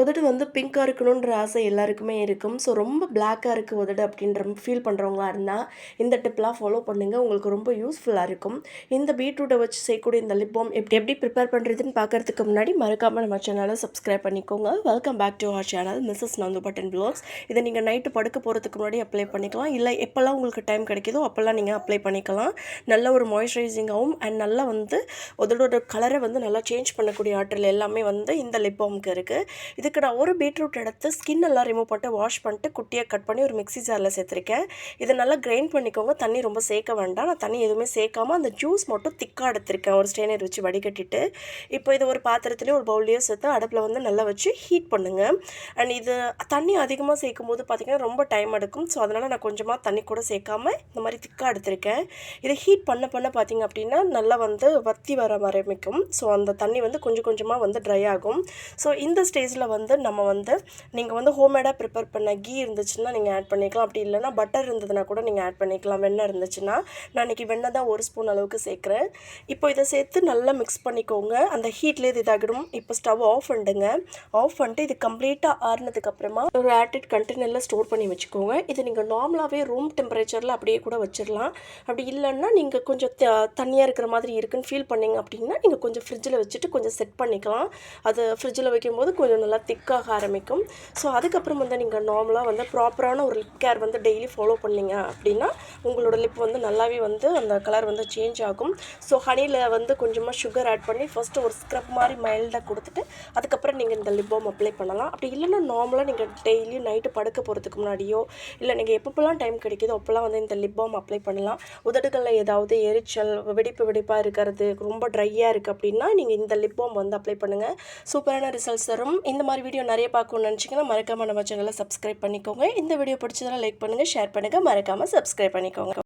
உதடு வந்து பிங்க்காக இருக்கணுன்ற ஆசை எல்லாருக்குமே இருக்கும். ஸோ ரொம்ப பிளாக்காக இருக்குது உதடு அப்படின்ற ஃபீல் பண்ணுறவங்களா இருந்தால் இந்த டிப்லாம் ஃபாலோ பண்ணுங்கள் உங்களுக்கு ரொம்ப யூஸ்ஃபுல்லாக இருக்கும். இந்த பீட்ரூட்டை வச்சு செய்யக்கூடிய இந்த லிப்போம் எப்படி எப்படி ப்ரிப்பேர் பண்ணுறதுன்னு பார்க்கறதுக்கு முன்னாடி மறக்காமல் நம்ம சேனலை சப்ஸ்கிரைப் பண்ணிக்கோங்க. Welcome back to our channel Mrs Nandu button blocks இதை நீங்கள் நைட்டு படுக்க போகிறதுக்கு முன்னாடி அப்ளை பண்ணிக்கலாம். இல்லை எப்போல்லாம் உங்களுக்கு டைம் கிடைக்கிதோ அப்போல்லாம் நீங்கள் அப்ளை பண்ணிக்கலாம். நல்ல ஒரு மாய்ஸ்சரைசிங்காகவும் அண்ட் நல்லா வந்து உதடோட கலரை வந்து நல்லா சேஞ்ச் பண்ணக்கூடிய ஆற்றல் எல்லாமே வந்து இந்த லிப் இருக்குது இருக்குது இதுக்கு நான் ஒரு பீட்ரூட் எடுத்து ஸ்கின் எல்லாம் ரிமூவ் பண்ணிட்டு வாஷ் பண்ணிட்டு குட்டியாக கட் பண்ணி ஒரு மிக்ஸி ஜாரில் சேர்த்துருக்கேன். இதை நல்லா கிரைண்ட் பண்ணிக்கோங்க. தண்ணி ரொம்ப சேர்க்க வேண்டாம். நான் தண்ணி எதுவுமே சேர்க்காம அந்த ஜூஸ் மட்டும் திக்காக எடுத்திருக்கேன். ஒரு ஸ்டெயினர் வச்சு வடிகட்டிட்டு. இப்போ இது ஒரு பாத்திரத்துலேயும் ஒரு பவுல்லையும் சேர்த்து அடுப்பில் வந்து நல்லா வச்சு ஹீட் பண்ணுங்கள் அண்ட் இது தண்ணி அதிகமாக சேர்க்கும் போது பார்த்திங்கன்னா ரொம்ப டைம் எடுக்கும். ஸோ அதனால் நான் கொஞ்சமாக தண்ணி கூட சேர்க்காம இந்த மாதிரி திக்காக எடுத்திருக்கேன். இதை ஹீட் பண்ண பண்ண பார்த்திங்க அப்படின்னா நல்லா வந்து வத்தி வர ஆரம்பிக்கும். ஸோ அந்த தண்ணி வந்து கொஞ்சம் கொஞ்சமாக வந்து ட்ரை ஆகும். ஸோ இந்த ஸ்டேஜில் வந்து வந்து நம்ம வந்து நீங்கள் வந்து ஹோம்மேடாக ப்ரிப்பேர் பண்ண கீ இருந்துச்சுன்னா நீங்கள் ஆட் பண்ணிக்கலாம். அப்படி இல்லைனா பட்டர் இருந்ததுன்னா கூட நீங்கள் ஆட் பண்ணிக்கலாம். வெண்ணெய் இருந்துச்சுன்னா நான் இன்றைக்கி வெண்ணெய் தான் ஒரு ஸ்பூன் அளவுக்கு சேர்க்குறேன். இப்போ இதை சேர்த்து நல்லா மிக்ஸ் பண்ணிக்கோங்க. அந்த ஹீட்லேயே இது இதாகிடும். இப்போ ஸ்டவ் ஆஃப் பண்ணிடுங்க. ஆஃப் பண்ணிட்டு இது கம்ப்ளீட்டாக ஆறுனதுக்கப்புறமா ஒரு ஆட்டிட் கண்டெய்னரில் ஸ்டோர் பண்ணி வச்சுக்கோங்க. இது நீங்கள் நார்மலாகவே ரூம் டெம்பரேச்சரில் அப்படியே கூட வச்சிடலாம். அப்படி இல்லைன்னா நீங்கள் கொஞ்சம் தண்ணியாக இருக்கிற மாதிரி இருக்குன்னு ஃபீல் பண்ணிங்க அப்படின்னா நீங்கள் கொஞ்சம் ஃப்ரிட்ஜில் வச்சுட்டு கொஞ்சம் செட் பண்ணிக்கலாம். அது ஃப்ரிட்ஜில் வைக்கும்போது கொஞ்சம் நல்லா திக்காக ஆரம்பிக்கும். ஸோ அதுக்கப்புறம் வந்து நீங்கள் நார்மலாக வந்து ப்ராப்பரான ஒரு லிப் கேர் வந்து டெய்லி ஃபாலோ பண்ணீங்க அப்படின்னா உங்களோட லிப் வந்து நல்லாவே வந்து அந்த கலர் வந்து சேஞ்ச் ஆகும். ஸோ ஹனியில் வந்து கொஞ்சமாக சுகர் ஆட் பண்ணி ஃபஸ்ட்டு ஒரு ஸ்க்ரப் மாதிரி மைல்டாக கொடுத்துட்டு அதுக்கப்புறம் நீங்கள் இந்த லிப் பாம் அப்ளை பண்ணலாம். அப்படி இல்லைன்னா நார்மலாக நீங்கள் டெய்லி நைட்டு படுக்க போகிறதுக்கு முன்னாடியோ இல்லை நீங்கள் எப்பப்போலாம் டைம் கிடைக்கிதோ அப்போல்லாம் வந்து இந்த லிப் பாம் அப்ளை பண்ணலாம். உதடுகளில் ஏதாவது எரிச்சல் வெடிப்பு வெடிப்பாக இருக்கிறது ரொம்ப ட்ரையாக இருக்குது அப்படின்னா நீங்கள் இந்த லிப் பாம் வந்து அப்ளை பண்ணுங்கள் சூப்பரான ரிசல்ட்ஸ் தரும். இந்த மாதிரி மாதிரி வீடியோ நிறைய பார்க்கணும்னு நினச்சிங்கன்னா மறக்காமல் நம்ம சேனலை சப்ஸ்கிரைப் பண்ணிக்கோங்க. இந்த வீடியோ பிடிச்சதெல்லாம் லைக் பண்ணுங்கள் ஷேர் பண்ணுங்கள் மறக்காமல் சப்ஸ்கிரைப் பண்ணிக்கோங்க.